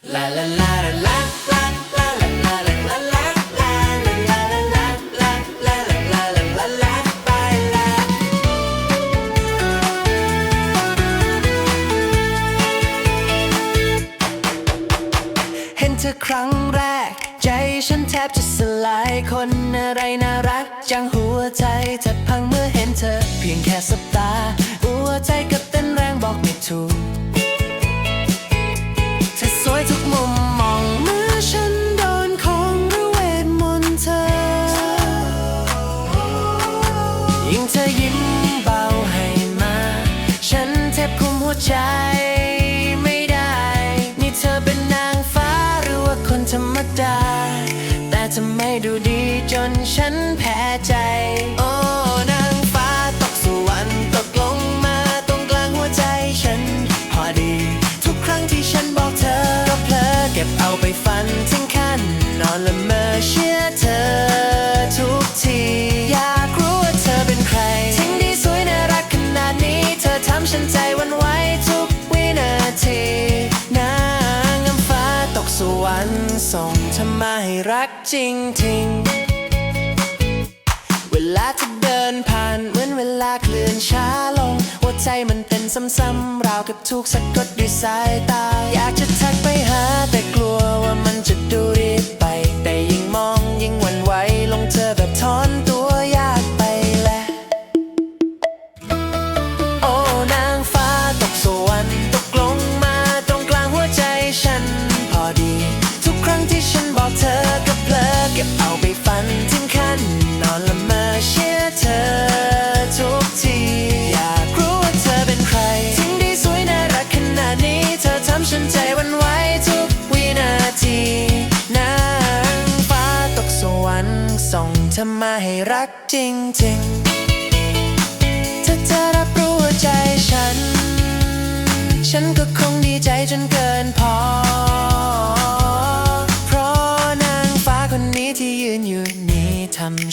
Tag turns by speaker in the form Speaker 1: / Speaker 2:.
Speaker 1: เห็นเธอครั้งแรก ใจฉันแทบจะสลายคนอะไรน่ารัก จังหัวใจแทบพังเมื่อเห็นเธอ เพียงแค่สบตา เธอยิ้มเบาให้มา ฉันแทบคุมหัวใจไม่ได้ นี่เธอเป็นนางฟ้าหรือว่าคนธรรมดา แต่ทำไมดูดีจนฉันแพ้ใจ โอ้นางฟ้าตกสวรรค์ตกลงมาตรงกลางหัวใจฉัน พอดี ทุกครั้งที่ฉันบอกเธอก็เพลอเก็บเอาไปฝั ทำฉันใจวันไหวทุกวินาทีนางงามฟ้าตกสวรรค์ส่งเธอมาให้รักจริงๆเวลาเธอเดินผ่านเหมือนเวลาเคลื่อนช้าลง หัวใจมันเต้นซ้ำๆราวกับถูกสะกดด้วยสายตา อยากจะทักไปหาแต่ ดี ทุกครั้งที่ฉันบอกเธอก็เพลอเก็บเอาไปฝันถึงขั้นนอนละเมอเชื่อเธอทุกที อยากรู้ว่าเธอเป็นใครทิ้งดีสวยน่ารักขนาดนี้ เธอทำฉันใจวันไหวทุกวินาทีนางฟ้าตกสวรรค์ส่งเธอมาให้รักจริงๆถ้าเธอรับรู้ใจฉัน ฉันก็คงดีใจจนเกินพอ